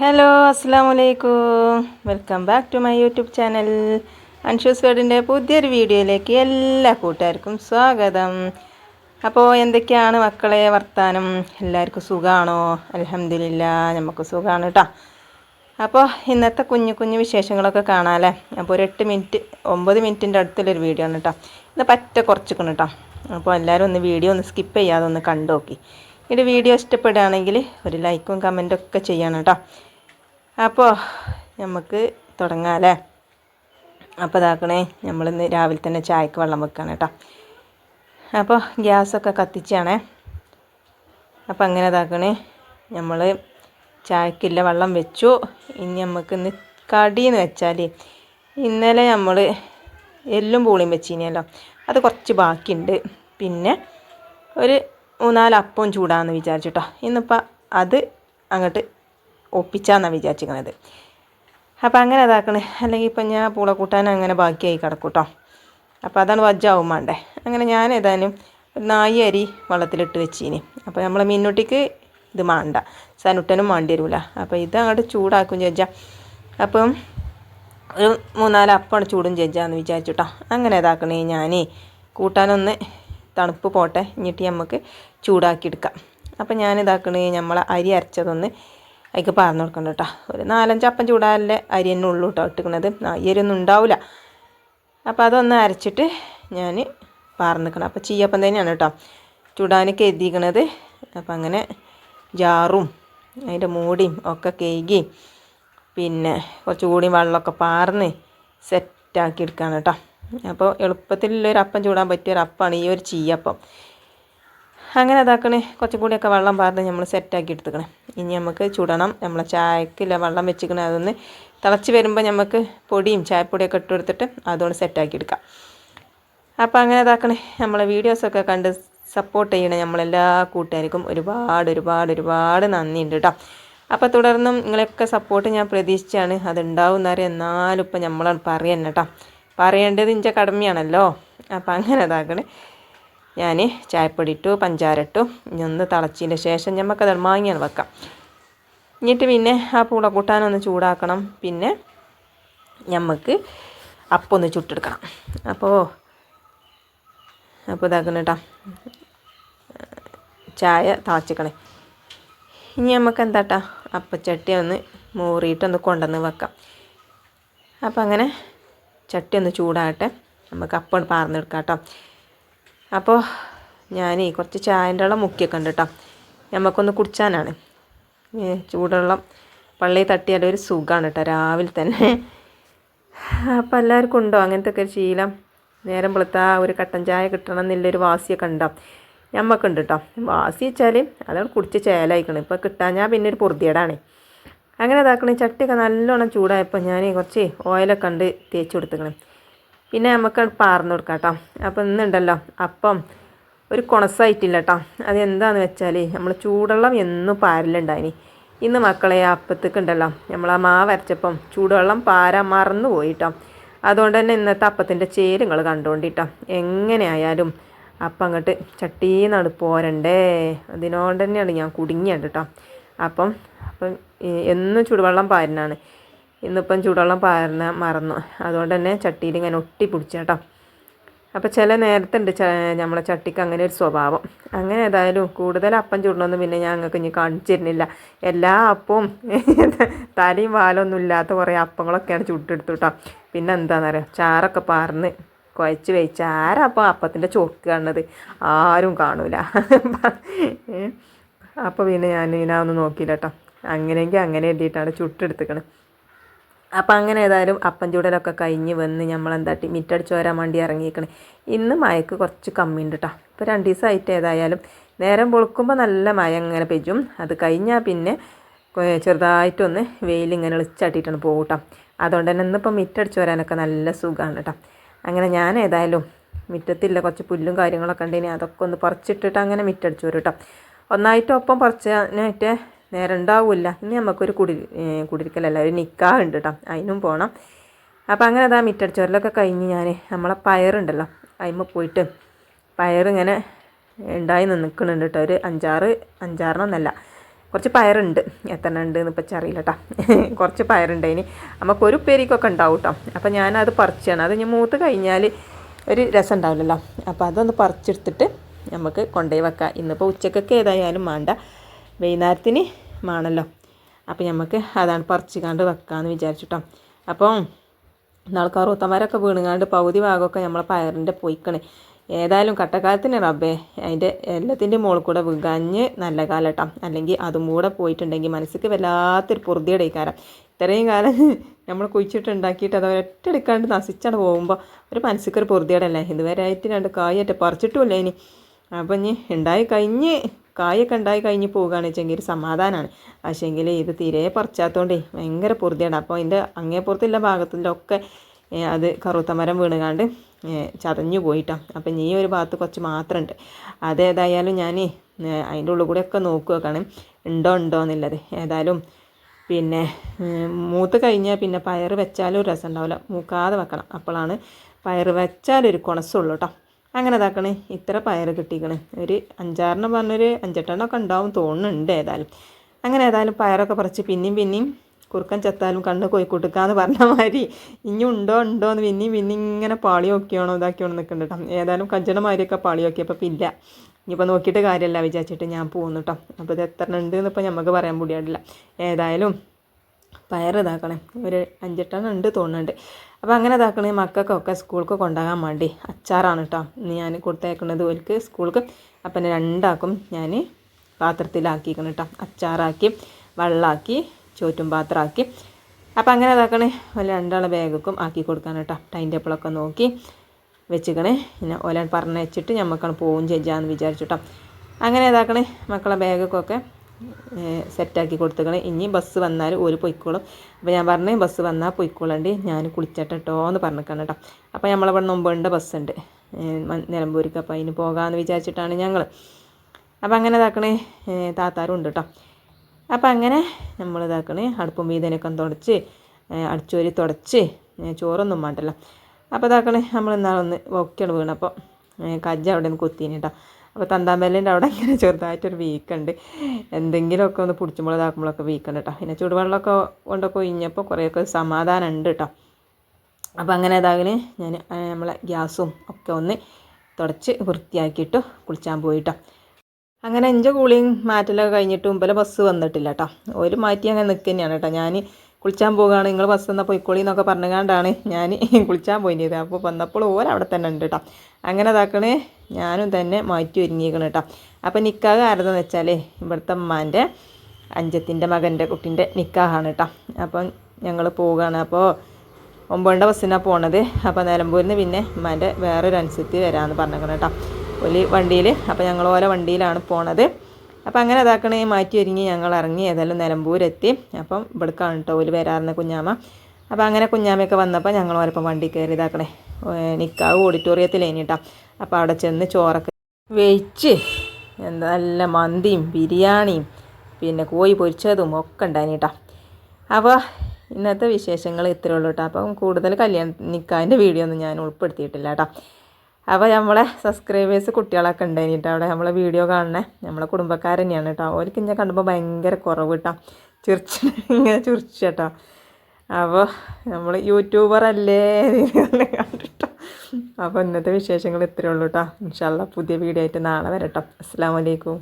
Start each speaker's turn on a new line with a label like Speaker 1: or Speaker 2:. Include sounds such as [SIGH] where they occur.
Speaker 1: Hello അസ്സാം വലൈക്കും welcome back to my YouTube channel Anshu's വേർഡിന്റെ പുതിയൊരു വീഡിയോയിലേക്ക് എല്ലാ കൂട്ടുകാർക്കും സ്വാഗതം. അപ്പോൾ എന്തൊക്കെയാണ് മക്കളെ വർത്താനം? എല്ലാവർക്കും സുഖമാണോ അലഹമില്ല നമുക്ക് സുഖമാണ് കേട്ടോ. അപ്പോൾ ഇന്നത്തെ കുഞ്ഞു കുഞ്ഞു വിശേഷങ്ങളൊക്കെ കാണാമല്ലേ അപ്പോൾ ഒരു എട്ട് മിനിറ്റ് ഒമ്പത് മിനിറ്റിന്റെ അടുത്തുള്ളൊരു വീഡിയോ ആണ് കേട്ടോ. ഇന്ന് പറ്റ കുറച്ചിക്കണം കേട്ടോ. അപ്പോൾ എല്ലാവരും ഒന്ന് വീഡിയോ ഒന്ന് സ്കിപ്പ് ചെയ്യാതെ ഒന്ന് കണ്ടു നോക്കി ഇത് വീഡിയോ ഇഷ്ടപ്പെടുകയാണെങ്കിൽ ഒരു ലൈക്കും കമന്റും ഒക്കെ ചെയ്യണം കേട്ടോ. അപ്പോൾ നമുക്ക് തുടങ്ങാമല്ലേ അപ്പോൾ ഇതാക്കണേ നമ്മളിന്ന് രാവിലെ തന്നെ ചായക്ക് വെള്ളം വെക്കുകയാണ് കേട്ടോ. അപ്പോൾ ഗ്യാസൊക്കെ കത്തിച്ചാണേ. അപ്പോൾ അങ്ങനെ ഇതാക്കണേ നമ്മൾ ചായക്കില്ല വെള്ളം വെച്ചു. ഇനി നമുക്ക് ഇന്ന് കടിയെന്ന് വെച്ചാൽ ഇന്നലെ നമ്മൾ എല്ലും പൂളിയും വെച്ചിനല്ലോ. അത് കുറച്ച് ബാക്കിയുണ്ട് പിന്നെ ഒരു മൂന്നാൽ അപ്പവും ചൂടാന്ന് വിചാരിച്ചിട്ടോ ഇന്നിപ്പോൾ അത് അങ്ങോട്ട് ഒപ്പിച്ചാന്നാണ് വിചാരിച്ചിരിക്കുന്നത് അപ്പോൾ അങ്ങനെ അതാക്കണേ അല്ലെങ്കിൽ ഇപ്പം ഞാൻ പൂള കൂട്ടാൻ അങ്ങനെ ബാക്കിയായി കിടക്കും കേട്ടോ അപ്പോൾ അതാണ് വജ്ജാവും വേണ്ടേ അങ്ങനെ ഞാൻ ഏതായാലും നായി അരി വെള്ളത്തിലിട്ട് വെച്ചീനി. അപ്പോൾ നമ്മളെ മീനുട്ടിക്ക് ഇത് വേണ്ട സനുട്ടനും വേണ്ടി വരില്ല അപ്പോൾ ഇത് അങ്ങോട്ട് ചൂടാക്കും ചേച്ചാ അപ്പം ഒരു മൂന്നാൽ അപ്പാണ് ചൂടും ചേച്ചാന്ന് വിചാരിച്ചുട്ടോ അങ്ങനെ ഇതാക്കണേ ഞാൻ കൂട്ടാനൊന്ന് തണുപ്പ് പോട്ടെ. എന്നിട്ട് നമുക്ക് ചൂടാക്കി എടുക്കാം. അപ്പം ഞാൻ ഇതാക്കണേ നമ്മളെ അരി അരച്ചതൊന്ന് അതിക്ക് പറഞ്ഞു കൊടുക്കണം കേട്ടോ ഒരു നാലഞ്ച് അപ്പം ചൂടാല്ലേ അരി തന്നെ ഉള്ളൂ കേട്ടോ ഇട്ടിക്കണത്. ഈ അരി ഒന്നും ഉണ്ടാവില്ല അപ്പോൾ അതൊന്ന് അരച്ചിട്ട് ഞാൻ പാർന്നിക്കണം അപ്പോൾ ചീയപ്പം തന്നെയാണ് കേട്ടോ ചൂടാനൊക്കെ എഴുതിക്കണത് അപ്പം അങ്ങനെ ജാറും അതിന്റെ മൂടിയും ഒക്കെ കേകി പിന്നെ കുറച്ച് കൂടി വെള്ളമൊക്കെ പാർന്ന് സെറ്റാക്കി എടുക്കുകയാണ് കേട്ടോ അപ്പോൾ എളുപ്പത്തിലുള്ളൊരു അപ്പം ചൂടാൻ പറ്റിയ ഒരു അപ്പമാണ് ഈ ഒരു ചീയപ്പം. അങ്ങനെ അതാക്കണേ കുറച്ചും കൂടിയൊക്കെ വെള്ളം പാർന്ന് നമ്മൾ സെറ്റാക്കി എടുത്തുക്കണേ. ഇനി നമുക്ക് ചുടണം. നമ്മളെ ചായക്കില്ല വെള്ളം വെച്ചിരിക്കണം അതൊന്ന് തിളച്ച് വരുമ്പോൾ നമുക്ക് പൊടിയും ചായപ്പൊടിയൊക്കെ ഇട്ട് കൊടുത്തിട്ട് അതുകൊണ്ട് സെറ്റാക്കി എടുക്കാം. അപ്പോൾ അങ്ങനെ ഇതാക്കണേ. നമ്മളെ വീഡിയോസൊക്കെ കണ്ട് സപ്പോർട്ട് ചെയ്യണേ നമ്മളെല്ലാ കൂട്ടുകാർക്കും ഒരുപാട് ഒരുപാട് ഒരുപാട് നന്ദിയുണ്ട് കേട്ടോ അപ്പോൾ തുടർന്നും നിങ്ങളെയൊക്കെ സപ്പോർട്ട് ഞാൻ പ്രതീക്ഷിച്ചാണ് അതുണ്ടാവുന്നവരെ എന്നാലും ഇപ്പം നമ്മളാണ് പറയുന്നത് കേട്ടോ പറയേണ്ടത് ഇഞ്ച കടമയാണല്ലോ. അപ്പോൾ അങ്ങനെ ഇതാക്കണേ. ഞാൻ ചായപ്പൊടി ഇട്ടു പഞ്ചാര ഇട്ടു ഇനി ഒന്ന് തിളച്ചതിന് ശേഷം നമുക്കത് മാങ്ങിയാണ് വെക്കാം. എന്നിട്ട് പിന്നെ ആ പൂള കൂട്ടാനൊന്ന് ചൂടാക്കണം. പിന്നെ നമുക്ക് അപ്പം ഒന്ന് ചുട്ടെടുക്കണം. അപ്പോൾ അപ്പോൾ ഇതാക്കണം കേട്ടോ ചായ തിളച്ചിക്കണേ. ഇനി നമുക്ക് എന്താട്ടാ അപ്പച്ചട്ടി ഒന്ന് മൂറിയിട്ടൊന്ന് കൊണ്ടുവന്ന് വെക്കാം. അപ്പം അങ്ങനെ ചട്ടി ഒന്ന് ചൂടാകട്ടെ. നമുക്ക് അപ്പം പാർന്നെടുക്കാം കേട്ടോ അപ്പോൾ ഞാൻ കുറച്ച് ചായന്റെ വെള്ളം മുക്കിയൊക്കെ ഉണ്ട് കേട്ടോ നമുക്കൊന്ന് കുടിച്ചാനാണ്. ചൂടുവെള്ളം പള്ളി തട്ടിയാൽ ഒരു സുഖമാണ് കേട്ടോ രാവിലെ തന്നെ. അപ്പം എല്ലാവർക്കും ഉണ്ടോ? അങ്ങനത്തെ ഒക്കെ ശീലം? നേരം വെളുത്താ ഒരു കട്ടൻ ചായ കിട്ടണം എന്നുള്ളൊരു വാസിയൊക്കെ ഉണ്ടാവും ഞമ്മക്കുണ്ട് കേട്ടോ വാസി വെച്ചാൽ അതവിടെ കുടിച്ച് ചേലായിക്കണം. ഇപ്പോൾ ഞാൻ പിന്നെ ഒരു പൊറുതിയേടാണ്. അങ്ങനെ ഇതാക്കണേ ചട്ടിയൊക്കെ നല്ലോണം ചൂടായപ്പോൾ ഞാൻ കുറച്ച് ഓയിലൊക്കെ കണ്ട് തേച്ച് കൊടുത്തുക്കണം. പിന്നെ നമുക്ക് പാർന്ന് കൊടുക്കാം കേട്ടോ അപ്പോൾ ഇന്നുണ്ടല്ലോ. അപ്പം ഒരു കുണസായിട്ടില്ല കേട്ടോ അതെന്താണെന്ന് വെച്ചാൽ നമ്മൾ ചൂടുവെള്ളം എന്നും പാരലുണ്ടായിനി. ഇന്ന് മക്കളെ അപ്പത്തേക്ക് ഉണ്ടല്ലോ നമ്മൾ ആ മാവ് അരച്ചപ്പം ചൂടുവെള്ളം പാരാൻ മറന്നു പോയിട്ടോ. അതുകൊണ്ട് തന്നെ ഇന്നത്തെ അപ്പത്തിന്റെ ചേര് നിങ്ങൾ കണ്ടുകൊണ്ടിട്ടോ എങ്ങനെ ആയാലും അപ്പം അങ്ങോട്ട് ചട്ടീന്നാണ് പോരണ്ടേ. അതിനോണ്ട് തന്നെയാണ് ഞാൻ കുടുങ്ങിയത് കേട്ടോ അപ്പം അപ്പം എന്നും ചൂടുവെള്ളം പാരനാണ്. ഇന്നിപ്പം ചൂടുവെള്ളം പാരണ മറന്നു. അതുകൊണ്ട് തന്നെ ചട്ടിയിൽ ഇങ്ങനെ ഒട്ടി പിടിച്ചു കേട്ടോ. അപ്പോൾ ചില നേരത്തുണ്ട് നമ്മളെ ചട്ടിക്ക് അങ്ങനെ ഒരു സ്വഭാവം. അങ്ങനെ ഏതായാലും കൂടുതൽ അപ്പം ചൂടണമെന്ന് പിന്നെ ഞാൻ ഞങ്ങൾക്ക് ഇനി കാണിച്ചിരുന്നില്ല. എല്ലാ അപ്പവും [LAUGHS] തലയും വാലൊന്നും ഇല്ലാത്ത കുറേ അപ്പങ്ങളൊക്കെയാണ് ചുട്ടെടുത്തു കേട്ടോ. പിന്നെ എന്താണെന്നറിയാം ചാറൊക്കെ പാർന്ന് കുഴച്ച് വെച്ച് ആരാ അപ്പം അപ്പത്തിന്റെ ചോക്ക് കാണുന്നത്? ആരും കാണൂല. [LAUGHS] അപ്പോൾ പിന്നെ ഞാൻ ഇതിനൊന്നും നോക്കിയില്ല കേട്ടോ. അങ്ങനെയെങ്കിൽ അങ്ങനെ എഴുതിയിട്ടാണ് ചുട്ടെടുത്തിക്കണത് അപ്പം അങ്ങനെ ഏതായാലും അപ്പം ചൂടലൊക്കെ കഴിഞ്ഞ് വന്ന് നമ്മൾ എന്താട്ടി മിറ്റടിച്ച് വരാൻ വേണ്ടി ഇറങ്ങിയിരിക്കണേ ഇന്ന് മയക്ക് കുറച്ച് കമ്മിയുണ്ട് കേട്ടോ ഇപ്പോൾ രണ്ട് ദിവസമായിട്ട് ഏതായാലും നേരം പൊളുക്കുമ്പോൾ നല്ല മയ ഇങ്ങനെ പെയ്യും. അത് കഴിഞ്ഞാൽ പിന്നെ ചെറുതായിട്ടൊന്ന് വെയിലിങ്ങനെ എളിച്ചാട്ടിയിട്ടാണ് പോകും കേട്ടോ അതുകൊണ്ട് തന്നെ ഇന്നിപ്പോൾ മിറ്റടിച്ച് വരാനൊക്കെ നല്ല സുഖമാണ് കേട്ടോ അങ്ങനെ ഞാൻ ഏതായാലും മിറ്റത്തില്ല കുറച്ച് പുല്ലും കാര്യങ്ങളൊക്കെ ഉണ്ടെങ്കിൽ അതൊക്കെ ഒന്ന് പറിച്ചിട്ടിട്ട് അങ്ങനെ മിറ്റടിച്ച് വരും കേട്ടോ ഒന്നായിട്ട് ഒപ്പം പറിച്ചാനായിട്ട് നേരം ഉണ്ടാവില്ല ഇനി നമുക്കൊരു കുടി കുടിരിക്കലല്ല ഒരു നിക്കാ ഉണ്ട് കേട്ടോ അതിനും പോകണം അപ്പോൾ അങ്ങനെ അതാ മിറ്റടിച്ചോരലൊക്കെ കഴിഞ്ഞ് ഞാൻ നമ്മളെ പയറുണ്ടല്ലോ അതിമ്മ പോയിട്ട് പയറിങ്ങനെ ഉണ്ടായി നിൽക്കുന്നുണ്ട് കേട്ടോ ഒരു അഞ്ചാറ് അഞ്ചാറിനൊന്നല്ല കുറച്ച് പയറുണ്ട്. എത്ര ഉണ്ട് എന്ന് ഇപ്പം അറിയില്ല കേട്ടോ കുറച്ച് പയറുണ്ട് ഇനി നമുക്കൊരു ഉപ്പേരിക്കൊക്കെ ഉണ്ടാവും കേട്ടോ അപ്പം ഞാനത് പറിച്ചാണ്. അത് ഇനി മൂത്ത് കഴിഞ്ഞാൽ ഒരു രസം ഉണ്ടാവില്ലല്ലോ അപ്പോൾ അതൊന്ന് പറിച്ചെടുത്തിട്ട് നമുക്ക് കൊണ്ടുപോയി വെക്കാം. ഇന്നിപ്പോൾ ഉച്ചക്കൊക്കെ ഏതായാലും വേണ്ട വൈകുന്നേരത്തിന് വേണമല്ലോ അപ്പോൾ നമുക്ക് അതാണ് പറിച്ച് കണ്ട് വെക്കാമെന്ന് വിചാരിച്ചിട്ടോ. അപ്പോൾ നാളെ കറുത്തമാരൊക്കെ വീണുങ്ങാണ്ട് പകുതി ഭാഗമൊക്കെ നമ്മളെ പയറിന്റെ പൊയ്ക്കണേ. ഏതായാലും കട്ടക്കാലത്തിന് റബ്ബേ അതിന്റെ എല്ലാത്തിന്റെ മുകളിൽ കൂടെ വികഞ്ഞ് നല്ല കാലട്ടോ. അല്ലെങ്കിൽ അതും കൂടെ പോയിട്ടുണ്ടെങ്കിൽ മനസ്സിക്ക് വല്ലാത്തൊരു പൊറുതിയുടെ കാരം ഇത്രയും കാലം നമ്മൾ കുഴിച്ചിട്ടുണ്ടാക്കിയിട്ട് അത് ഒറ്റയെടുക്കാണ്ട് നശിച്ചാണ് പോകുമ്പോൾ ഒരു മനസ്സിക്കൊരു പൊറുതിയോടല്ലേ? ഇതുവരെ ആയിട്ട് രണ്ട് കായറ്റ പറിച്ചിട്ടുമില്ല ഇനി. അപ്പം ഇനി ഉണ്ടായി കഴിഞ്ഞ് കായൊക്കെ ഉണ്ടായി കഴിഞ്ഞ് പോകുകയാണെന്ന് വെച്ചെങ്കിൽ ഒരു സമാധാനമാണ് പക്ഷേങ്കിൽ ഇത് തീരെ പറിച്ചാത്തോണ്ടേ ഭയങ്കര പൊറുതിയാണ് അപ്പോൾ അതിന്റെ അങ്ങേപ്പുറത്തുള്ള ഭാഗത്തിലൊക്കെ അത് കറുത്ത മരം വീണുകാണ്ട് ചതഞ്ഞു പോയിട്ടോ. അപ്പം നീ ഒരു ഭാഗത്ത് കുറച്ച് മാത്രമുണ്ട് അതേതായാലും ഞാൻ അതിന്റെ ഉള്ളിൽ കൂടെ ഒക്കെ നോക്കുകയാണ് ഉണ്ടോ ഉണ്ടോ എന്നുള്ളത്. ഏതായാലും പിന്നെ മൂത്ത് കഴിഞ്ഞാൽ പിന്നെ പയർ വെച്ചാലും ഒരു രസം ഉണ്ടാവില്ല. മൂക്കാതെ വെക്കണം. അപ്പോഴാണ് പയർ വെച്ചാലൊരു കുണസുള്ളൂ കേട്ടോ അങ്ങനെ ഇതാക്കണേ. ഇത്ര പയർ കിട്ടിക്കണ്. ഒരു അഞ്ചാറെണ്ണം പറഞ്ഞൊരു അഞ്ചെട്ടെണ്ണമൊക്കെ ഉണ്ടാവും തോന്നുന്നുണ്ട് ഏതായാലും. അങ്ങനെ ഏതായാലും പയറൊക്കെ പറിച്ച് പിന്നെയും പിന്നെയും കുറുക്കൻ ചത്താലും കണ്ണ് കോഴിക്കൂട്ടുക്കാന്ന് പറഞ്ഞ മാതിരി ഇനി ഉണ്ടോ ഉണ്ടോ എന്ന് പിന്നെയും പിന്നെ ഇങ്ങനെ പാളി നോക്കിയാണോ ഇതാക്കിയാണോ നിൽക്കുന്നുണ്ട് കേട്ടോ. ഏതായാലും കഞ്ചണ മാതിരിയൊക്കെ പാളി നോക്കിയപ്പോൾ ഇല്ല. ഇനിയിപ്പോൾ നോക്കിയിട്ട് കാര്യമല്ല വിചാരിച്ചിട്ട് ഞാൻ പോകുന്നു കേട്ടോ. അപ്പോൾ ഇത് എത്ര ഉണ്ട് എന്നിപ്പോൾ നമുക്ക് പറയാൻ കൂടിയാടില്ല ഏതായാലും പയർ ഇതാക്കണേ. ഒരു അഞ്ചെട്ടെണ്ണം ഉണ്ട് തോന്നുന്നുണ്ട്. അപ്പോൾ അങ്ങനെ ഇതാക്കണേ മക്കൾക്കൊക്കെ സ്കൂൾക്ക് കൊണ്ടുപോകാൻ വേണ്ടി. അച്ചാറാണ് കേട്ടോ ഞാൻ കൊടുത്തേക്കുന്നത് ഓൽക്ക് സ്കൂൾക്ക്. അപ്പം രണ്ടാക്കും ഞാൻ പാത്രത്തിലാക്കിക്കണം കേട്ടോ അച്ചാറാക്കി വെള്ളമാക്കി ചോറ്റും പാത്രമാക്കി അപ്പം അങ്ങനെ ഇതാക്കണേ ഓല രണ്ടാളെ ബാഗൊക്കെ ആക്കി കൊടുക്കാൻ കേട്ടോ ടൈം ടേബിളൊക്കെ നോക്കി വെച്ചിക്കണേ. പിന്നെ ഓല പറഞ്ഞ് വെച്ചിട്ട് ഞമ്മക്കാണ് പോവും ചെയ്യാമെന്ന് വിചാരിച്ചിട്ടോ അങ്ങനെ ഇതാക്കണേ മക്കളെ ബാഗൊക്കെ സെറ്റാക്കി കൊടുത്തേക്കണേ. ഇനി ബസ് വന്നാൽ ഒരു പൊയ്ക്കോളും. അപ്പോൾ ഞാൻ പറഞ്ഞേ ബസ് വന്നാൽ പൊയ്ക്കോളണ്ടി. ഞാൻ കുളിച്ചട്ടോ എന്ന് പറഞ്ഞേക്കാണ് കേട്ടോ അപ്പോൾ നമ്മളവിടെ നൊമ്പേണ്ട ബസ്സുണ്ട്. നിലമ്പൂർക്ക് അപ്പോൾ അതിന് പോകാമെന്ന് വിചാരിച്ചിട്ടാണ് ഞങ്ങൾ അപ്പോൾ അങ്ങനെ ഇതാക്കണേ താത്താരും ഉണ്ട് കേട്ടോ അപ്പോൾ അങ്ങനെ നമ്മൾ ഇതാക്കണേ അടുപ്പും വീതനൊക്കെ തുടച്ച് അടിച്ചോരി തുടച്ച് ചോറൊന്നും വേണ്ടല്ലോ. അപ്പോൾ ഇതാക്കണേ നമ്മൾ ഇന്നാളൊന്ന് ഒക്കെയാണ് വീണപ്പോൾ കജ്ജ അവിടെ നിന്ന് കുത്തീന് കേട്ടോ അപ്പോൾ തന്താമ്പല്ലിന്റെ അവിടെ ഇങ്ങനെ ചെറുതായിട്ടൊരു വീക്കുണ്ട്. എന്തെങ്കിലുമൊക്കെ ഒന്ന് പിടിച്ചുമ്പോൾ ഇതാക്കുമ്പോഴൊക്കെ വീക്കുണ്ട് കേട്ടോ പിന്നെ ചൂടുവെള്ളമൊക്കെ കൊണ്ടൊക്കെ ഒഴിഞ്ഞപ്പോൾ കുറേയൊക്കെ സമാധാനം ഉണ്ട് കേട്ടോ അപ്പോൾ അങ്ങനെ ഇതാകൽ ഞാൻ നമ്മളെ ഗ്യാസും ഒക്കെ ഒന്ന് തുടച്ച് വൃത്തിയാക്കിയിട്ട് കുളിച്ചാൻ പോയിട്ടോ അങ്ങനെ എന്റെ കൂളിയും മാറ്റലൊക്കെ കഴിഞ്ഞിട്ട് മുമ്പിലെ ബസ് വന്നിട്ടില്ല കേട്ടോ ഒരു മാറ്റി അങ്ങനെ നിൽക്കുക തന്നെയാണ് കേട്ടോ ഞാൻ കുളിച്ചാൻ പോകുകയാണ് നിങ്ങൾ ബസ് എന്നാൽ പോയിക്കോളി എന്നൊക്കെ പറഞ്ഞുകൊണ്ടാണ് ഞാൻ [LAUGHS] കുളിച്ചാൻ പോയിനിയത് അപ്പോൾ വന്നപ്പോൾ ഓരോ അവിടെ തന്നെ ഉണ്ട് കേട്ടോ അങ്ങനെ ഇതാക്കണേ. ഞാനും തന്നെ മാറ്റി ഒരുങ്ങിയിരിക്കണം കേട്ടോ അപ്പോൾ നിക്കാഹ് ആരതെന്ന് വെച്ചാൽ ഇവിടുത്തെ അമ്മാന്റെ അഞ്ചത്തിന്റെ മകന്റെ കുട്ടീന്റെ നിക്കാഹാണ് കേട്ടോ അപ്പം ഞങ്ങൾ പോവുകയാണ് അപ്പോൾ ഒമ്പതിന്റെ ബസ്സിനാണ് പോണത്. അപ്പോൾ നിലമ്പൂരിൽ നിന്ന് പിന്നെ ഉമ്മാന്റെ വേറൊരു അനുസരിച്ച് വരാമെന്ന് പറഞ്ഞേക്കണം കേട്ടോ ഒരു വണ്ടിയിൽ അപ്പോൾ ഞങ്ങൾ ഓരോ വണ്ടിയിലാണ് പോണത്. അപ്പോൾ അങ്ങനെ ഇതാക്കണേ മാറ്റി ഒരുങ്ങി ഞങ്ങൾ ഇറങ്ങി ഏതായാലും നിലമ്പൂരെത്തി. അപ്പം ഇവിടേക്കാണ് കേട്ടോ ഒരു വരാറുന്ന കുഞ്ഞാമ്മ അപ്പോൾ അങ്ങനെ കുഞ്ഞാമ്മയൊക്കെ വന്നപ്പോൾ ഞങ്ങൾ ഓരപ്പം വണ്ടി കയറി ഇതാക്കണേ. നിൽക്കാവ് ഓഡിറ്റോറിയത്തിലേ കേട്ടോ അപ്പോൾ അവിടെ ചെന്ന് ചോറൊക്കെ വെയിച്ച് എന്താ നല്ല മന്തിയും ബിരിയാണിയും പിന്നെ കോഴി പൊരിച്ചതും ഒക്കെ ഉണ്ടായിന് കേട്ടോ അപ്പോൾ ഇന്നത്തെ വിശേഷങ്ങൾ ഇത്രയേ ഉള്ളൂ കേട്ടോ അപ്പം കൂടുതൽ കല്യാണ നിൽക്കാന്റെ വീഡിയോ ഒന്നും ഞാൻ ഉൾപ്പെടുത്തിയിട്ടില്ല കേട്ടോ അപ്പോൾ നമ്മളെ സബ്സ്ക്രൈബേഴ്സ് കുട്ടികളൊക്കെ ഉണ്ടായിന് കേട്ടോ. അവിടെ നമ്മളെ വീഡിയോ കാണണേ നമ്മളെ കുടുംബക്കാർ തന്നെയാണ് കേട്ടോ. അവർക്ക് ഇങ്ങനെ കണ്ടപ്പോൾ ഭയങ്കര കുറവ് കേട്ടോ. ചിരിച്ച് ഇങ്ങനെ ചിരിച്ചു കേട്ടോ. അപ്പോൾ നമ്മൾ യൂട്യൂബർ അല്ലേ കണ്ടിട്ടോ. അപ്പോൾ ഇന്നത്തെ വിശേഷങ്ങൾ ഇത്രയേ ഉള്ളൂ കേട്ടോ. ഇൻഷാല്ല പുതിയ വീഡിയോ ആയിട്ട് നാളെ വരട്ടോ. അസ്സാം വലൈക്കും